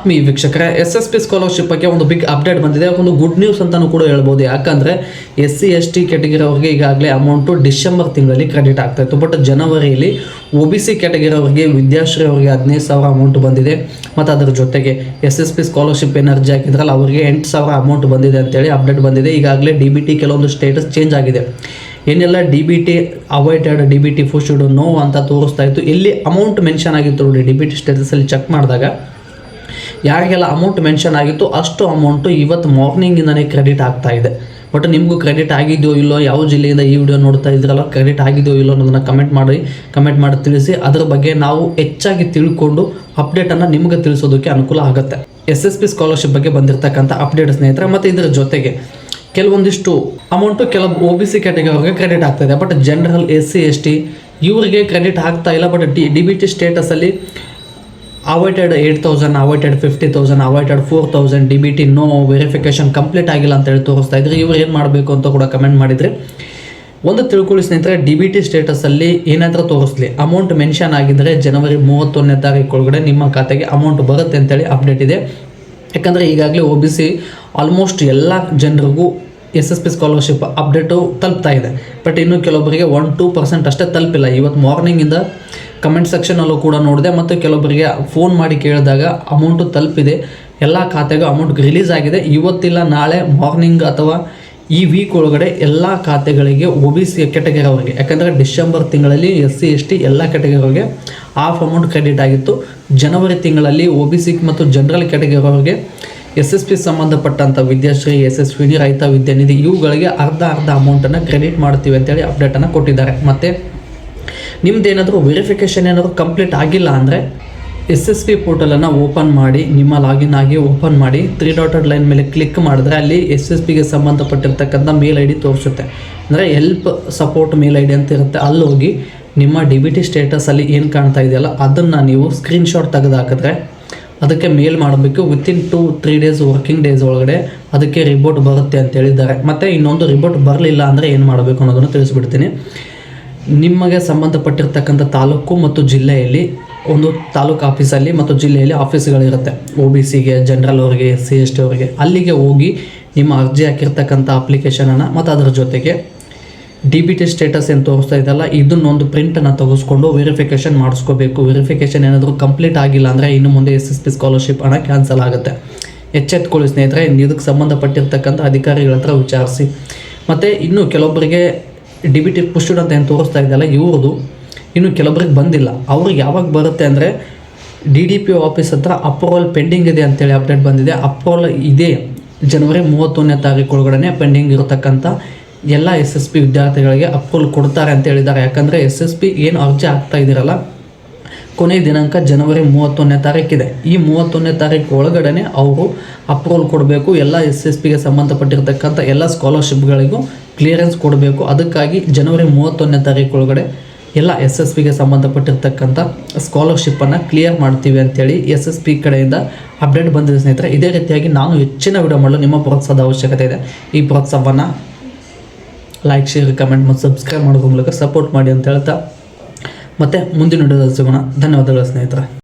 ಆತ್ಮೀಯ ವೀಕ್ಷಕರೇ. S S P scholarship ಬಗ್ಗೆ ಒಂದು ಬಿಗ್ ಅಪ್ಡೇಟ್ ಬಂದಿದೆ. ಒಂದು ಗುಡ್ ನ್ಯೂಸ್ ಅಂತಲೂ ಕೂಡ ಹೇಳ್ಬೋದು. ಯಾಕಂದ್ರೆ S C S T category ಅವ್ರಿಗೆ ಈಗಾಗಲೇ ಅಮೌಂಟು ಡಿಸೆಂಬರ್ ತಿಂಗಳಲ್ಲಿ ಕ್ರೆಡಿಟ್ ಆಗ್ತಾ ಇತ್ತು. ಬಟ್ ಜನವರಿಯಲ್ಲಿ ಒ ಬಿ ಸಿ ಕ್ಯಾಟಗರಿ ಅವರಿಗೆ ವಿದ್ಯಾಶ್ರೀ ಅವರಿಗೆ ಹದಿನೈದು ಸಾವಿರ ಅಮೌಂಟ್ ಬಂದಿದೆ. ಮತ್ತು ಅದರ ಜೊತೆಗೆ ಎಸ್ ಎಸ್ ಪಿ ಸ್ಕಾಲರ್ಶಿಪ್ ಏನು ಅರ್ಜಿ ಹಾಕಿದ್ರಲ್ಲ, ಅವರಿಗೆ ಎಂಟು ಸಾವಿರ ಅಮೌಂಟ್ ಬಂದಿದೆ ಅಂತೇಳಿ ಅಪ್ಡೇಟ್ ಬಂದಿದೆ. ಈಗಾಗಲೇ ಡಿ ಬಿ ಟಿ ಕೆಲವೊಂದು ಸ್ಟೇಟಸ್ ಚೇಂಜ್ ಆಗಿದೆ. ಏನೆಲ್ಲ D B T avoided D B T food no ಅಂತ ತೋರಿಸ್ತಾ ಇತ್ತು. ಇಲ್ಲಿ ಅಮೌಂಟ್ ಮೆನ್ಷನ್ ಆಗಿತ್ತು ನೋಡಿ ಡಿ ಬಿ ಟಿ ಸ್ಟೇಟಸಲ್ಲಿ ಚೆಕ್ ಮಾಡಿದಾಗ ಯಾರಿಗೆಲ್ಲ ಅಮೌಂಟ್ ಮೆನ್ಷನ್ ಆಗಿತ್ತು ಅಷ್ಟು ಅಮೌಂಟು ಇವತ್ತು ಮಾರ್ನಿಂಗಿಂದನೇ ಕ್ರೆಡಿಟ್ ಆಗ್ತಾ ಇದೆ. ಬಟ್ ನಿಮಗೂ ಕ್ರೆಡಿಟ್ ಆಗಿದೆಯೋ ಇಲ್ಲೋ ಯಾವ ಜಿಲ್ಲೆಯಿಂದ ಈ ವಿಡಿಯೋ ನೋಡ್ತಾ ಇದ್ರಲ್ಲ ಕ್ರೆಡಿಟ್ ಆಗಿದೆಯೋ ಇಲ್ಲೋ ಅನ್ನೋದನ್ನು ಕಮೆಂಟ್ ಮಾಡಿ ಕಮೆಂಟ್ ಮಾಡಿ ತಿಳಿಸಿ, ಅದ್ರ ಬಗ್ಗೆ ನಾವು ಹೆಚ್ಚಾಗಿ ತಿಳ್ಕೊಂಡು ಅಪ್ಡೇಟನ್ನು ನಿಮಗೆ ತಿಳಿಸೋದಕ್ಕೆ ಅನುಕೂಲ ಆಗುತ್ತೆ. ಎಸ್ ಎಸ್ ಪಿ ಸ್ಕಾಲರ್ಶಿಪ್ ಬಗ್ಗೆ ಬಂದಿರತಕ್ಕಂಥ ಅಪ್ಡೇಟ್ ಸ್ನೇಹಿತರೆ, ಮತ್ತು ಇದರ ಜೊತೆಗೆ ಕೆಲವೊಂದಿಷ್ಟು ಅಮೌಂಟು ಕೆಲವು ಒ ಬಿ ಸಿ ಕ್ಯಾಟಗರಿ ಅವ್ರಿಗೆ ಕ್ರೆಡಿಟ್ ಇದೆ. But general S C S T ಇವರಿಗೆ ಕ್ರೆಡಿಟ್ ಆಗ್ತಾ ಇಲ್ಲ. But D D B T ಸ್ಟೇಟಸಲ್ಲಿ avoided eight thousand avoided fifty thousand avoided four thousand D B T no verification complete ಆಗಿಲ್ಲ ಅಂತ ಹೇಳಿ ತೋರಿಸ್ತಾ ಇದ್ರೆ. ಇವ್ರು ಏನು ಮಾಡಬೇಕು ಅಂತ ಕೂಡ ಕಮೆಂಟ್ ಮಾಡಿದರೆ. ಒಂದು ತಿಳ್ಕೊಳ್ಳಿ ಸ್ನೇಹಿತರೆ ಡಿ ಬಿ ಟಿ ಸ್ಟೇಟಸಲ್ಲಿ ಏನಾದರೂ ತೋರಿಸ್ಲಿ. ಅಮೌಂಟ್ ಮೆನ್ಷನ್ ಆಗಿದ್ದರೆ ಜನವರಿ ಮೂವತ್ತೊಂದನೇ ತಾರೀಕು ಒಳಗಡೆ ನಿಮ್ಮ ಖಾತೆಗೆ ಅಮೌಂಟ್ ಬರುತ್ತೆ ಅಂತೇಳಿ ಅಪ್ಡೇಟ್ ಇದೆ. ಯಾಕಂದರೆ ಈಗಾಗಲೇ ಒ ಬಿ ಸಿ ಆಲ್ಮೋಸ್ಟ್ ಎಲ್ಲ ಜನರಿಗೂ S S P scholarship update ತಲುಪ್ತಾ ಇದೆ. ಬಟ್ ಇನ್ನು ಕೆಲವೊಬ್ಬರಿಗೆ ಒನ್ ಟೂ ಪರ್ಸೆಂಟ್ ಅಷ್ಟೇ ತಲುಪಿಲ್ಲ. ಇವತ್ತು ಮಾರ್ನಿಂಗಿಂದ ಕಮೆಂಟ್ ಸೆಕ್ಷನಲ್ಲೂ ಕೂಡ ನೋಡಿದೆ. ಮತ್ತು ಕೆಲವೊಬ್ಬರಿಗೆ ಫೋನ್ ಮಾಡಿ ಕೇಳಿದಾಗ ಅಮೌಂಟು ತಲುಪಿದೆ. ಎಲ್ಲ ಖಾತೆಗೂ ಅಮೌಂಟ್ ರಿಲೀಸ್ ಆಗಿದೆ. ಇವತ್ತಿಲ್ಲ, ನಾಳೆ ಮಾರ್ನಿಂಗ್ ಅಥವಾ ಈ ವೀಕ್ ಒಳಗಡೆ ಎಲ್ಲ ಖಾತೆಗಳಿಗೆ ಒ ಬಿ ಸಿ ಕೆಟಗರಿ ಅವರಿಗೆ. ಯಾಕಂದರೆ ಡಿಸೆಂಬರ್ ತಿಂಗಳಲ್ಲಿ ಎಸ್ ಸಿ ಎಸ್ ಟಿ ಎಲ್ಲ ಕೆಟಗರಿ ಅವರಿಗೆ ಹಾಫ್ ಅಮೌಂಟ್ ಕ್ರೆಡಿಟ್ ಆಗಿತ್ತು. ಜನವರಿ ತಿಂಗಳಲ್ಲಿ ಒ ಬಿ ಸಿ ಮತ್ತು ಜನರಲ್ ಕೆಟಗರಿ ಅವರಿಗೆ ಎಸ್ ಎಸ್ ಪಿ ಸಂಬಂಧಪಟ್ಟಂಥ ವಿದ್ಯಾಶ್ರೀ ಎಸ್ ಎಸ್ ವಿ ರೈತ ವಿದ್ಯಾನಿಧಿ ಇವುಗಳಿಗೆ ಅರ್ಧ ಅರ್ಧ ಅಮೌಂಟನ್ನು ಕ್ರೆಡಿಟ್ ಮಾಡ್ತೀವಿ ಅಂತೇಳಿ ಅಪ್ಡೇಟನ್ನು ಕೊಟ್ಟಿದ್ದಾರೆ. ಮತ್ತು ನಿಮ್ದೇನಾದರೂ ವೆರಿಫಿಕೇಷನ್ ಏನಾದರೂ ಕಂಪ್ಲೀಟ್ ಆಗಿಲ್ಲ ಅಂದರೆ ಎಸ್ ಎಸ್ ಪಿ ಪೋರ್ಟಲನ್ನು ಓಪನ್ ಮಾಡಿ, ನಿಮ್ಮ ಲಾಗಿನ್ ಆಗಿ ಓಪನ್ ಮಾಡಿ ತ್ರೀ ಡಾಟೆಡ್ ಲೈನ್ ಮೇಲೆ ಕ್ಲಿಕ್ ಮಾಡಿದ್ರೆ ಅಲ್ಲಿ ಎಸ್ ಎಸ್ ಪಿಗೆ ಸಂಬಂಧಪಟ್ಟಿರ್ತಕ್ಕಂಥ ಮೇಲ್ ಐ ಡಿ ತೋರಿಸುತ್ತೆ. ಅಂದರೆ help support mail I D ಅಂತ ಇರುತ್ತೆ. ಅಲ್ಲಿ ಹೋಗಿ ನಿಮ್ಮ ಡಿ ಬಿ ಟಿ ಸ್ಟೇಟಸಲ್ಲಿ ಏನು ಕಾಣ್ತಾ ಇದೆಯಲ್ಲ ಅದನ್ನು ನೀವು ಸ್ಕ್ರೀನ್ಶಾಟ್ ತೆಗೆದು ಹಾಕಿದ್ರೆ ಅದಕ್ಕೆ ಮೇಲ್ ಮಾಡಬೇಕು. Within two three days working days ಒಳಗಡೆ ಅದಕ್ಕೆ ರಿಪೋರ್ಟ್ ಬರುತ್ತೆ ಅಂತ ಹೇಳಿದ್ದಾರೆ. ಮತ್ತು ಇನ್ನೊಂದು ರಿಪೋರ್ಟ್ ಬರಲಿಲ್ಲ ಅಂದರೆ ಏನು ಮಾಡಬೇಕು ಅನ್ನೋದನ್ನು ತಿಳಿಸ್ಬಿಡ್ತೀನಿ. ನಿಮಗೆ ಸಂಬಂಧಪಟ್ಟಿರ್ತಕ್ಕಂಥ ತಾಲೂಕು ಮತ್ತು ಜಿಲ್ಲೆಯಲ್ಲಿ, ಒಂದು ತಾಲೂಕು ಆಫೀಸಲ್ಲಿ ಮತ್ತು ಜಿಲ್ಲೆಯಲ್ಲಿ ಆಫೀಸ್ಗಳಿರುತ್ತೆ. ಒ ಬಿ ಸಿಗೆ, ಜನರಲ್ ಅವರಿಗೆ, ಸಿ ಎಸ್ ಟಿ ಅವರಿಗೆ. ಅಲ್ಲಿಗೆ ಹೋಗಿ ನಿಮ್ಮ ಅರ್ಜಿ ಹಾಕಿರ್ತಕ್ಕಂಥ ಅಪ್ಲಿಕೇಶನನ್ನು ಮತ್ತು ಅದರ ಜೊತೆಗೆ ಡಿ ಬಿ ಟಿ ಸ್ಟೇಟಸ್ ಏನು ತೋರಿಸ್ತಾ ಇದೆಯಲ್ಲ ಇದನ್ನೊಂದು ಪ್ರಿಂಟನ್ನು ತೆಗೆಸ್ಕೊಂಡು ವೆರಿಫಿಕೇಷನ್ ಮಾಡಿಸ್ಕೋಬೇಕು. ವೆರಿಫಿಕೇಷನ್ ಏನಾದರೂ ಕಂಪ್ಲೀಟ್ ಆಗಿಲ್ಲ ಅಂದರೆ ಇನ್ನು ಮುಂದೆ ಎಸ್ ಎಸ್ ಪಿ ಸ್ಕಾಲರ್ಶಿಪ್ ಹಣ ಕ್ಯಾನ್ಸಲ್ ಆಗುತ್ತೆ. ಎಚ್ಚೆತ್ಕೊಳ್ಳಿ ಸ್ನೇಹಿತರೆ ಇದಕ್ಕೆ ಸಂಬಂಧಪಟ್ಟಿರ್ತಕ್ಕಂಥ ಅಧಿಕಾರಿಗಳ ಹತ್ರ ವಿಚಾರಿಸಿ. ಮತ್ತು ಇನ್ನು ಕೆಲವೊಬ್ಬರಿಗೆ ಡಿ ಬಿ ಟಿ ಪುಸ್ಟೆಡ್ ಅಂತ ಏನು ತೋರಿಸ್ತಾ ಇದೆಯಲ್ಲ ಇವ್ರದ್ದು ಇನ್ನು ಕೆಲವರಿಗೆ ಬಂದಿಲ್ಲ. ಅವ್ರಿಗೆ ಯಾವಾಗ ಬರುತ್ತೆ ಅಂದರೆ ಡಿ ಡಿ ಪಿ ಆಫೀಸ್ ಹತ್ರ ಅಪ್ರೂವಲ್ ಪೆಂಡಿಂಗ್ ಇದೆ ಅಂತೇಳಿ ಅಪ್ಡೇಟ್ ಬಂದಿದೆ. ಅಪ್ರೂವಲ್ ಇದೆ ಜನವರಿ ಮೂವತ್ತೊಂದನೇ ತಾರೀಕು ಒಳಗಡೆ ಪೆಂಡಿಂಗ್ ಇರತಕ್ಕಂಥ ಎಲ್ಲ ಎಸ್ ಎಸ್ ಪಿ ವಿದ್ಯಾರ್ಥಿಗಳಿಗೆ ಅಪ್ರೂವಲ್ ಕೊಡ್ತಾರೆ ಅಂತ ಹೇಳಿದ್ದಾರೆ. ಯಾಕಂದರೆ ಎಸ್ ಎಸ್ ಪಿ ಏನು ಅರ್ಜಿ ಆಗ್ತಾ ಇದ್ದೀರಲ್ಲ, ಕೊನೆ ದಿನಾಂಕ ಜನವರಿ ಮೂವತ್ತೊಂದನೇ ತಾರೀಕಿದೆ ಈ ಮೂವತ್ತೊಂದನೇ ತಾರೀಕು ಒಳಗಡೆ ಅವರು ಅಪ್ರೂವಲ್ ಕೊಡಬೇಕು. ಎಲ್ಲ ಎಸ್ ಎಸ್ ಪಿಗೆ ಸಂಬಂಧಪಟ್ಟಿರ್ತಕ್ಕಂಥ ಎಲ್ಲ ಸ್ಕಾಲರ್ಶಿಪ್ಗಳಿಗೂ ಕ್ಲಿಯರೆನ್ಸ್ ಕೊಡಬೇಕು. ಅದಕ್ಕಾಗಿ ಜನವರಿ ಮೂವತ್ತೊಂದನೇ ತಾರೀಕು ಒಳಗಡೆ ಎಲ್ಲ ಎಸ್ ಎಸ್ ಪಿಗೆ ಸಂಬಂಧಪಟ್ಟಿರ್ತಕ್ಕಂಥ ಸ್ಕಾಲರ್ಶಿಪ್ಪನ್ನು ಕ್ಲಿಯರ್ ಮಾಡ್ತೀವಿ ಅಂತೇಳಿ ಎಸ್ ಎಸ್ ಪಿ ಕಡೆಯಿಂದ ಅಪ್ಡೇಟ್ ಬಂದಿದೆ ಸ್ನೇಹಿತರೆ. ಇದೇ ರೀತಿಯಾಗಿ ನಾನು ಹೆಚ್ಚಿನ ವಿಡಿಯೋ ಮಾಡಲು ನಿಮ್ಮ ಪ್ರೋತ್ಸಾಹದ ಅವಶ್ಯಕತೆ ಇದೆ. ಈ ಪ್ರೋತ್ಸಾಹವನ್ನು ಲೈಕ್ ಶೇರ್ ಕಮೆಂಟ್ ಮತ್ತು ಸಬ್ಸ್ಕ್ರೈಬ್ ಮಾಡೋದ್ರ ಮೂಲಕ ಸಪೋರ್ಟ್ ಮಾಡಿ ಅಂತ ಹೇಳ್ತಾ ಮತ್ತೆ ಮುಂದಿನ ವಿಡಿಯೋದಲ್ಲಿ ಸಿಗೋಣ. ಧನ್ಯವಾದಗಳು ಸ್ನೇಹಿತರೆ.